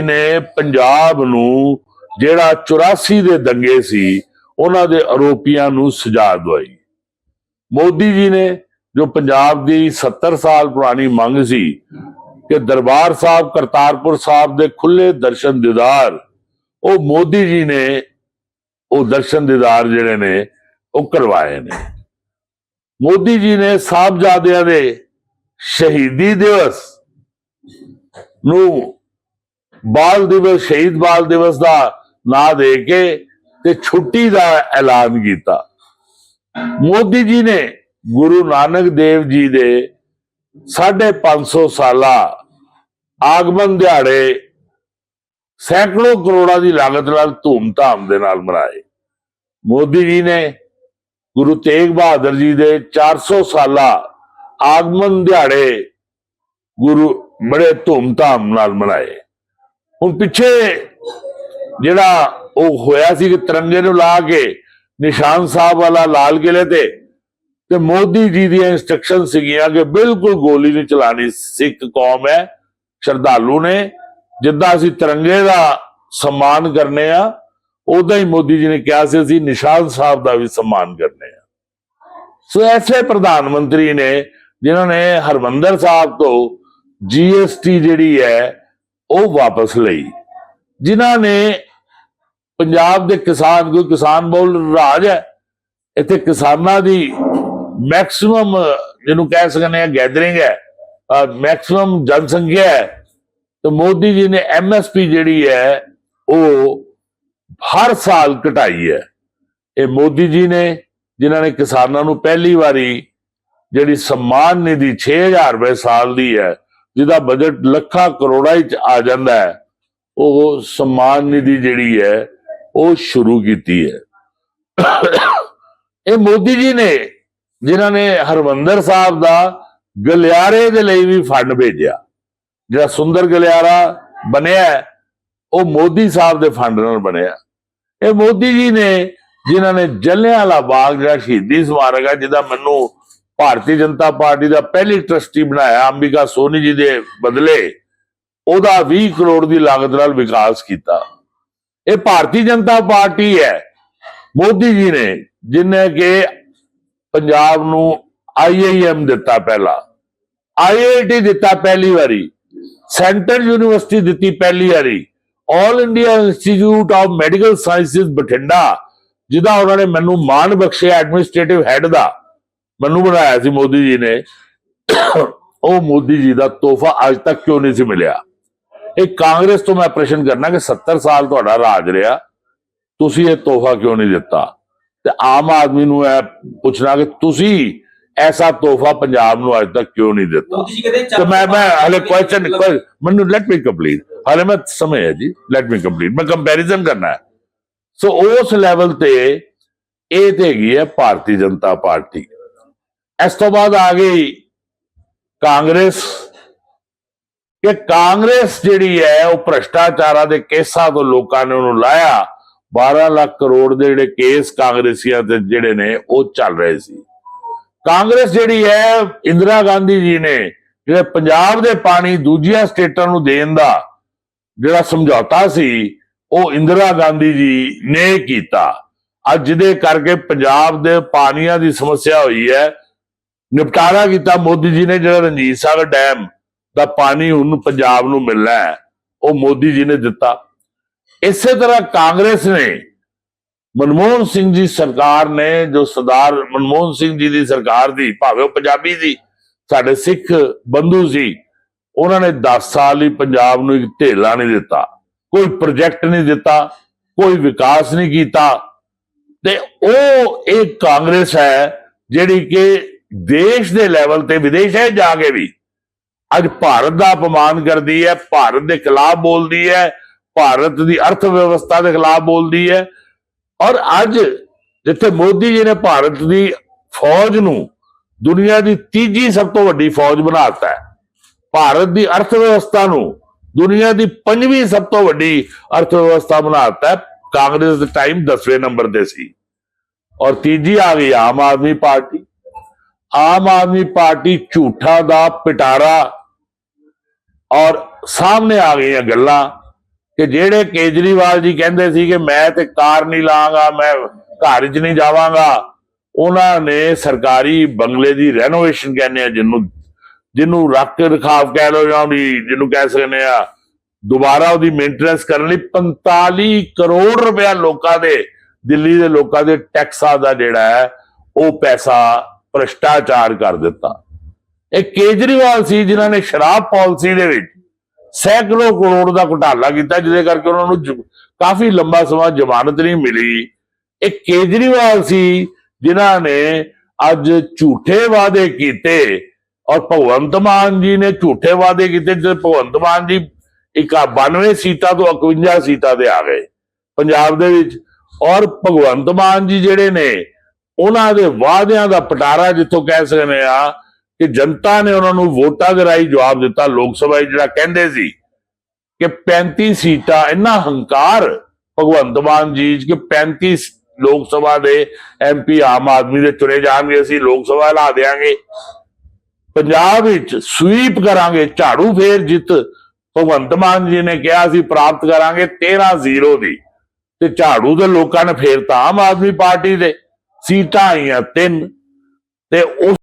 ਨੇ ਪੰਜਾਬ ਨੂੰ ਜਿਹੜਾ 84 ਦੇ ਦੰਗੇ ਸੀ, ਉਹਨਾਂ ਦੇ ਆਰੋਪੀਆਂ ਨੂੰ ਸਜ਼ਾ ਦਵਾਈ। ਮੋਦੀ ਜੀ ਨੇ ਜੋ ਪੰਜਾਬ ਦੀ 70 ਸਾਲ ਪੁਰਾਣੀ ਮੰਗ ਸੀ ਕਿ ਦਰਬਾਰ ਸਾਹਿਬ, ਕਰਤਾਰਪੁਰ ਸਾਹਿਬ ਦੇ ਖੁੱਲੇ ਦਰਸ਼ਨ ਦੀਦਾਰ, ਉਹ ਮੋਦੀ ਜੀ ਨੇ ਉਹ ਦਰਸ਼ਨ ਦੀਦਾਰ ਜਿਹੜੇ ਨੇ, ਉਹ ਕਰਵਾਏ ਨੇ। ਮੋਦੀ ਜੀ ਨੇ ਸਾਹਿਬਜ਼ਾਦਿਆਂ ਦੇ ਸ਼ਹੀਦੀ ਦਿਵਸ ਨੂੰ ਬਾਲ ਦਿਵਸ, ਸ਼ਹੀਦ ਬਾਲ ਦਿਵਸ ਦਾ ਨਾਂ ਦੇ ਕੇ ਤੇ ਛੁੱਟੀ ਦਾ ਐਲਾਨ ਕੀਤਾ। ਮੋਦੀ ਜੀ ਨੇ ਗੁਰੂ ਨਾਨਕ ਦੇਵ ਜੀ ਦੇ 550 ਸਾਲਾ ਆਗਮਨ ਦਿਹਾੜੇ ਸੈਂਕੜੋ ਕਰੋੜਾਂ ਦੀ ਲਾਗਤ ਨਾਲ ਧੂਮ-ਧਾਮ ਦੇ ਨਾਲ ਮਨਾਏ। ਮੋਦੀ ਜੀ ਨੇ ਗੁਰੂ ਤੇਗ ਬਹਾਦਰ ਜੀ ਦੇ 400 ਸਾਲਾ ਆਗਮਨ ਦਿਹਾੜੇ ਗੁਰੂ ਬੜੇ ਧੂਮ-ਧਾਮ ਨਾਲ ਮਨਾਏ। ਹੁਣ ਪਿੱਛੇ ਜਿਹੜਾ ਉਹ ਹੋਇਆ ਸੀ ਕਿ ਤਿਰੰਗੇ ਨੂੰ ਲਾ ਕੇ ਨਿਸ਼ਾਨ ਸਾਹਿਬ ਵਾਲਾ ਲਾਲ ਕਿਲੇ ਤੇ ਤੇ ਮੋਦੀ ਜੀ ਦੀਆਂ ਇਨਸਟਰਕਸ਼ਨ ਸੀਗੀਆਂ ਕਿ ਬਿਲਕੁਲ ਗੋਲੀ ਨਹੀਂ ਚਲਾਣੀ ਸਿੱਖ ਕੌਮ ਹੈ, ਸ਼ਰਧਾਲੂ ਨੇ, ਜਿੱਦਾਂ ਅਸੀਂ ਤਿਰੰਗੇ ਦਾ ਸਨਮਾਨ ਕਰਨੇ ਆ ਉਦਾਂ ਹੀ ਮੋਦੀ ਜੀ ਨੇ ਕਿਹਾ ਸੀ, ਅਸੀਂ ਨਿਸ਼ਾਨ ਸਾਹਿਬ ਦਾ ਵੀ ਸਨਮਾਨ ਕਰਨੇ ਆ। ਸੋ ਐਸੇ ਪ੍ਰਧਾਨ ਮੰਤਰੀ ਨੇ, ਜਿਨ੍ਹਾਂ ਨੇ ਹਰਮੰਦਰ ਸਾਹਿਬ ਤੋਂ ਜੀਐਸਟੀ ਜਿਹੜੀ ਹੈ ਉਹ ਵਾਪਸ ਲਈ। ਜਿਨ੍ਹਾਂ ਨੇ ਪੰਜਾਬ ਦੇ ਕਿਸਾਨ ਕੋਈ ਕਿਸਾਨ ਬੋਲ ਰਾਜ ਹੈ, ਇੱਥੇ ਕਿਸਾਨਾਂ ਦੀ ਮੈਕਸਿਮਮ ਜਿਹਨੂੰ ਕਹਿ ਸਕਦੇ ਆ ਗੈਦਰਿੰਗ ਹੈ ਮੈਕਸਿਮਮ ਜਨਸੰਖਿਆ ਹੈ, ਤੇ ਮੋਦੀ ਜੀ ਨੇ ਐਮਐਸਪੀ ਜਿਹੜੀ ਹੈ, ਉਹ ਹਰ ਸਾਲ ਘਟਾਈ ਹੈ। ਇਹ ਮੋਦੀ ਜੀ ਨੇ, ਜਿਨ੍ਹਾਂ ਨੇ ਕਿਸਾਨਾਂ ਨੂੰ ਪਹਿਲੀ ਵਾਰੀ ਜਿਹੜੀ ਸਨਮਾਨ ਨਿਧੀ 6000 ਰੁਪਏ ਸਾਲ ਦੀ ਹੈ ਜਿਹਦਾ ਬਜਟ ਲੱਖਾਂ ਕਰੋੜਾਂ ਵਿੱਚ ਆ ਜਾਂਦਾ ਹੈ, ਉਹ ਸਨਮਾਨ ਨਿਧੀ ਜਿਹੜੀ ਹੈ, ਉਹ ਸ਼ੁਰੂ ਕੀਤੀ ਹੈ। ਇਹ ਮੋਦੀ ਜੀ ਨੇ, ਜਿਨ੍ਹਾਂ ਨੇ ਹਰਮੰਦਰ ਸਾਹਿਬ ਦਾ ਗਲਿਆਰੇ ਦੇ ਲਈ ਵੀ ਫੰਡ ਭੇਜਿਆ। ਜਿਹੜਾ ਸੁੰਦਰ ਗਲਿਆਰਾ ਬਣਿਆ ਉਹ ਮੋਦੀ ਸਾਹਿਬ ਦੇ ਫੰਡ ਨਾਲ ਬਣਿਆ। ਇਹ ਮੋਦੀ ਜੀ ਨੇ, ਜਿਨ੍ਹਾਂ ਨੇ ਜਲਿਆਂਵਾਲਾ ਬਾਗ, ਜਿਹੜਾ ਸ਼ਹੀਦੀ ਸਮਾਰਕ ਹੈ, ਜਿਹਦਾ ਮੈਨੂੰ ਭਾਰਤੀ ਜਨਤਾ ਪਾਰਟੀ ਦਾ ਪਹਿਲੀ ਟਰਸਟੀ ਬਣਾਇਆ, ਅੰਬਿਕਾ ਸੋਨੀ ਜੀ ਦੇ ਬਦਲੇ, ਉਹਦਾ 20 ਕਰੋੜ ਦੀ ਲਾਗਤ ਨਾਲ ਵਿਕਾਸ ਕੀਤਾ। ਇਹ ਭਾਰਤੀ ਜਨਤਾ ਪਾਰਟੀ ਹੈ, ਮੋਦੀ ਜੀ ਨੇ, ਜਿਨੇ ਕਿ ਪੰਜਾਬ ਨੂੰ ਆਈਆਈਐਮ ਦਿੱਤਾ ਪਹਿਲਾ। ਆਈਆਈਟੀ ਦਿੱਤਾ ਪਹਿਲੀ ਵਾਰੀ ਸੈਂਟਰ ਯੂਨੀਵਰਸਿਟੀ ਦਿੱਤੀ ਪਹਿਲੀ ਵਾਰੀ all India institute of medical sciences Bathinda, ਜਿਹਦਾ ਉਹਨਾਂ ਨੇ ਮੈਨੂੰ ਮਾਣ ਬਖਸ਼ਿਆ ਐਡਮਿਨਿਸਟ੍ਰੇਟਿਵ ਹੈੱਡ ਦਾ। ਮੈਨੂੰ ਬਣਾਇਆ ਸੀ ਮੋਦੀ ਜੀ ਨੇ। ਉਹ ਮੋਦੀ ਜੀ ਦਾ ਤੋਹਫਾ ਅੱਜ ਤੱਕ ਕਿਉਂ ਨਹੀਂ ਸੀ ਮਿਲਿਆ? ਇਹ ਕਾਂਗਰਸ ਤੋਂ ਮੈਂ ਪ੍ਰਸ਼ਨ ਕਰਨਾ ਕਿ 70 ਸਾਲ ਤੁਹਾਡਾ ਰਾਜ ਰਿਹਾ ਤੁਸੀਂ ਇਹ ਤੋਹਫਾ ਕਿਉਂ ਨਹੀਂ ਦਿੱਤਾ? ਤੇ ਆਮ ਆਦਮੀ ਨੂੰ ਇਹ ਪੁੱਛਣਾ ਕਿ ਤੁਸੀਂ ਐਸਾ ਤੋਹਫਾ ਪੰਜਾਬ ਨੂੰ ਅੱਜ ਤੱਕ ਕਿਉਂ ਨਹੀਂ ਦਿੱਤਾ? ਤੇ ਮੈਂ ਮੈਂ ਹਲੇ ਕੁਐਸਚਨ ਮੈਨੂੰ ਲੈਟ ਮੀ ਕੰਪਲੀਟ ਹਲੇ ਮੈਂ ਸਮਝ ਹੈ ਜੀ ਲੈਟ ਮੀ ਕੰਪਲੀਟ ਮੈਂ ਕੰਪੈਰੀਜ਼ਨ ਕਰਨਾ ਹੈ। ਸੋ ਉਸ ਲੈਵਲ ਤੇ ਇਹ ਤੇ ਹੈਗੀ ਹੈ ਭਾਰਤੀ ਜਨਤਾ ਪਾਰਟੀ। ਇਸ ਤੋਂ ਬਾਅਦ ਆ ਗਈ ਕਾਂਗਰਸ, ਕਿ ਕਾਂਗਰਸ ਜਿਹੜੀ ਹੈ ਉਹ ਭ੍ਰਸ਼ਟਾਚਾਰਾਂ ਦੇ ਕੇਸਾਂ ਤੋਂ ਲੋਕਾਂ ਨੇ ਉਹਨੂੰ ਲਾਇਆ। 12 ਲੱਖ ਕਰੋੜ ਦੇ ਜਿਹੜੇ ਕੇਸ ਕਾਂਗਰਸੀਆਂ ਤੇ ਜਿਹੜੇ ਨੇ ਉਹ ਚੱਲ ਰਹੇ ਸੀ। ਕਾਂਗਰਸ ਜਿਹੜੀ ਹੈ, ਇੰਦਰਾ ਗਾਂਧੀ ਜੀ ਨੇ ਜਿਹੜੇ ਪੰਜਾਬ ਦੇ ਪਾਣੀ ਦੂਜੀਆਂ ਸਟੇਟਾਂ ਨੂੰ ਦੇਣ ਦਾ ਜਿਹੜਾ ਸਮਝੌਤਾ ਸੀ, ਉਹ ਇੰਦਰਾ ਗਾਂਧੀ ਜੀ ਨੇ ਕੀਤਾ। ਅੱਜ ਜਿਹਦੇ ਕਰਕੇ ਪੰਜਾਬ ਦੇ ਪਾਣੀਆਂ ਦੀ ਸਮੱਸਿਆ ਹੋਈ ਹੈ। ਨਿਪਟਾਰਾ ਕੀਤਾ ਮੋਦੀ ਜੀ ਨੇ, ਜਿਹੜਾ ਰਣਜੀਤ ਸਾਗਰ ਡੈਮ ਦਾ ਪਾਣੀ ਹੁਣ ਪੰਜਾਬ ਨੂੰ ਮਿਲਣਾ ਹੈ, ਉਹ ਮੋਦੀ ਜੀ ਨੇ ਦਿੱਤਾ। ਇਸੇ ਤਰ੍ਹਾਂ ਕਾਂਗਰਸ ਨੇ, ਮਨਮੋਹਨ ਸਿੰਘ ਜੀ ਸਰਕਾਰ ਨੇ, ਜੋ ਸਰਦਾਰ ਮਨਮੋਹਨ ਸਿੰਘ ਜੀ ਦੀ ਸਰਕਾਰ ਦੀ, ਭਾਵੇਂ ਉਹ ਪੰਜਾਬੀ ਸੀ, ਸਾਡੇ ਸਿੱਖ ਬੰਧੂ ਸੀ, ਉਹਨਾਂ ਨੇ 10 ਸਾਲ ਹੀ ਪੰਜਾਬ ਨੂੰ ਇੱਕ ਢੇਲਾ ਨਹੀਂ ਦਿੱਤਾ, ਕੋਈ ਪ੍ਰੋਜੈਕਟ ਨਹੀਂ ਦਿੱਤਾ, ਕੋਈ ਵਿਕਾਸ ਨਹੀਂ ਕੀਤਾ। ਤੇ ਉਹ ਇਹ ਕਾਂਗਰਸ ਹੈ, ਜਿਹੜੀ ਕਿ ਦੇਸ਼ ਦੇ ਲੈਵਲ ਤੇ ਵਿਦੇਸ਼ਾਂ ਜਾ ਕੇ ਵੀ। ਅੱਜ ਭਾਰਤ ਦਾ ਅਪਮਾਨ ਕਰਦੀ ਹੈ, ਭਾਰਤ ਦੇ ਖਿਲਾਫ ਬੋਲਦੀ ਹੈ, ਭਾਰਤ ਦੀ ਅਰਥ ਵਿਵਸਥਾ ਦੇ ਖਿਲਾਫ ਬੋਲਦੀ ਹੈ। ਔਰ ਅੱਜ ਜਿੱਥੇ ਮੋਦੀ ਜੀ ਨੇ ਭਾਰਤ ਦੀ ਫੌਜ ਨੂੰ ਦੁਨੀਆ ਦੀ ਤੀਜੀ ਸਭ ਤੋਂ ਵੱਡੀ ਫੌਜ ਬਣਾਤਾ ਹੈ। ਭਾਰਤ ਦੀ ਅਰਥ ਵਿਵਸਥਾ ਨੂੰ ਦੁਨੀਆ ਦੀ ਪੰਜਵੀਂ ਸਭ ਤੋਂ ਵੱਡੀ ਅਰਥ ਵਿਵਸਥਾ ਬਣਾਤਾ ਹੈ। ਕਾਂਗਰਸ ਦੇ ਟਾਈਮ 10ਵੇਂ ਨੰਬਰ ਤੇ ਸੀ। ਔਰ ਤੀਜੀ ਆ ਗਈ ਆਮ ਆਦਮੀ ਪਾਰਟੀ। ਆਮ ਆਦਮੀ ਪਾਰਟੀ ਝੂਠਾ ਦਾ ਪਿਟਾਰਾ ਔਰ ਸਾਹਮਣੇ ਆ ਗਈਆਂ ਗੱਲਾਂ ਕਿ ਜਿਹੜੇ ਕੇਜਰੀਵਾਲ ਜੀ ਕਹਿੰਦੇ ਸੀ ਕਿ ਮੈਂ ਤੇ ਕਾਰ ਨਹੀਂ ਲਾਂਗਾ, ਮੈਂ ਘਰ 'ਚ ਨਹੀਂ ਜਾਵਾਂਗਾ, ਉਹਨਾਂ ਨੇ ਸਰਕਾਰੀ ਬੰਗਲੇ ਦੀ ਰੈਨੋਵੇਸ਼ਨ ਕਹਿੰਦੇ ਆ, ਜਿਹਨੂੰ ਜਿਹਨੂੰ ਰੱਖ ਰਖਾਵ ਕਹਿ ਲਓ ਜਾਂ ਵੀ ਜਿਹਨੂੰ ਕਹਿ ਸਕਦੇ ਆ, ਦੁਬਾਰਾ ਉਹਦੀ ਮੇਨਟੇਨੈਂਸ ਕਰਨ ਲਈ 45 ਕਰੋੜ ਰੁਪਇਆ ਲੋਕਾਂ ਦੇ, ਦਿੱਲੀ ਦੇ ਲੋਕਾਂ ਦੇ ਟੈਕਸਾਂ ਦਾ ਜਿਹੜਾ ਹੈ, ਉਹ ਪੈਸਾ ਭ੍ਰਿਸ਼ਟਾਚਾਰ ਕਰ ਦਿੱਤਾ। ਇਹ ਕੇਜਰੀਵਾਲ ਸੀ ਜਿਨ੍ਹਾਂ ਨੇ ਸ਼ਰਾਬ ਪਾਲਿਸੀ ਦੇ ਵਿੱਚ ਸੈਂਕੜੋ ਕਰੋੜ ਦਾ ਘੁਟਾਲਾ ਕੀਤਾ, ਜਿਹਦੇ ਕਰਕੇ ਉਹਨਾਂ ਨੂੰ ਕਾਫੀ ਲੰਬਾ ਸਮਾਂ ਜ਼ਮਾਨਤ ਨਹੀਂ ਮਿਲੀ। ਇਹ ਕੇਜਰੀਵਾਲ ਸੀ ਜਿਨ੍ਹਾਂ ਨੇ ਅੱਜ ਝੂਠੇ ਵਾਅਦੇ ਕੀਤੇ ਔਰ ਭਗਵੰਤ ਮਾਨ ਜੀ ਨੇ ਝੂਠੇ ਵਾਅਦੇ ਕੀਤੇ, ਜਦ ਭਗਵੰਤ ਮਾਨ ਜੀ ਇੱਕ 92 ਸੀਟਾਂ ਤੋਂ 51 ਸੀਟਾਂ ਤੇ ਆ ਗਏ ਪੰਜਾਬ ਦੇ ਵਿੱਚ ਔਰ ਭਗਵੰਤ ਮਾਨ ਜੀ ਜਿਹੜੇ ਨੇ ਉਹਨਾਂ ਦੇ ਵਾਅਦਿਆਂ ਦਾ ਪਟਾਰਾ ਜਿੱਥੋਂ ਕਹਿ ਸਕਦੇ ਆ ਕਿ ਜਨਤਾ ਨੇ ਉਹਨਾਂ ਨੂੰ ਵੋਟਾਂ ਦੇ ਰਾਹੀਂ ਜਵਾਬ ਦਿੱਤਾ। ਲੋਕ ਸਭਾ ਜਿਹੜਾ ਕਹਿੰਦੇ ਸੀ ਕਿ 35 ਸੀਟਾਂ, ਇੰਨਾ ਹੰਕਾਰ ਭਗਵੰਤ ਮਾਨ ਜੀ ਕਿ 35 ਲੋਕ ਸਭਾ ਦੇ ਐਮਪੀ ਆਮ ਆਦਮੀ ਦੇ ਚੁਣੇ ਜਾਣਗੇ, ਅਸੀਂ ਲੋਕ ਸਭਾ ਲਾ ਦੇਾਂਗੇ ਪੰਜਾਬ ਵਿੱਚ ਸਵੀਪ ਕਰਾਂਗੇ, ਝਾੜੂ ਫੇਰ ਜਿੱਤ। ਭਗਵੰਤ ਮਾਨ ਜੀ ਨੇ ਕਿਹਾ ਸੀ ਪ੍ਰਾਪਤ ਕਰਾਂਗੇ 13-0 ਦੀ। ਤੇ ਝਾੜੂ ਦੇ ਲੋਕਾਂ ਨੇ ਫੇਰ ਤਾਂ ਆਮ ਆਦਮੀ ਪਾਰਟੀ ਦੇ। ਸੀਟਾਂ ਆਈਆਂ ਤਿੰਨ ਤੇ ਉਸ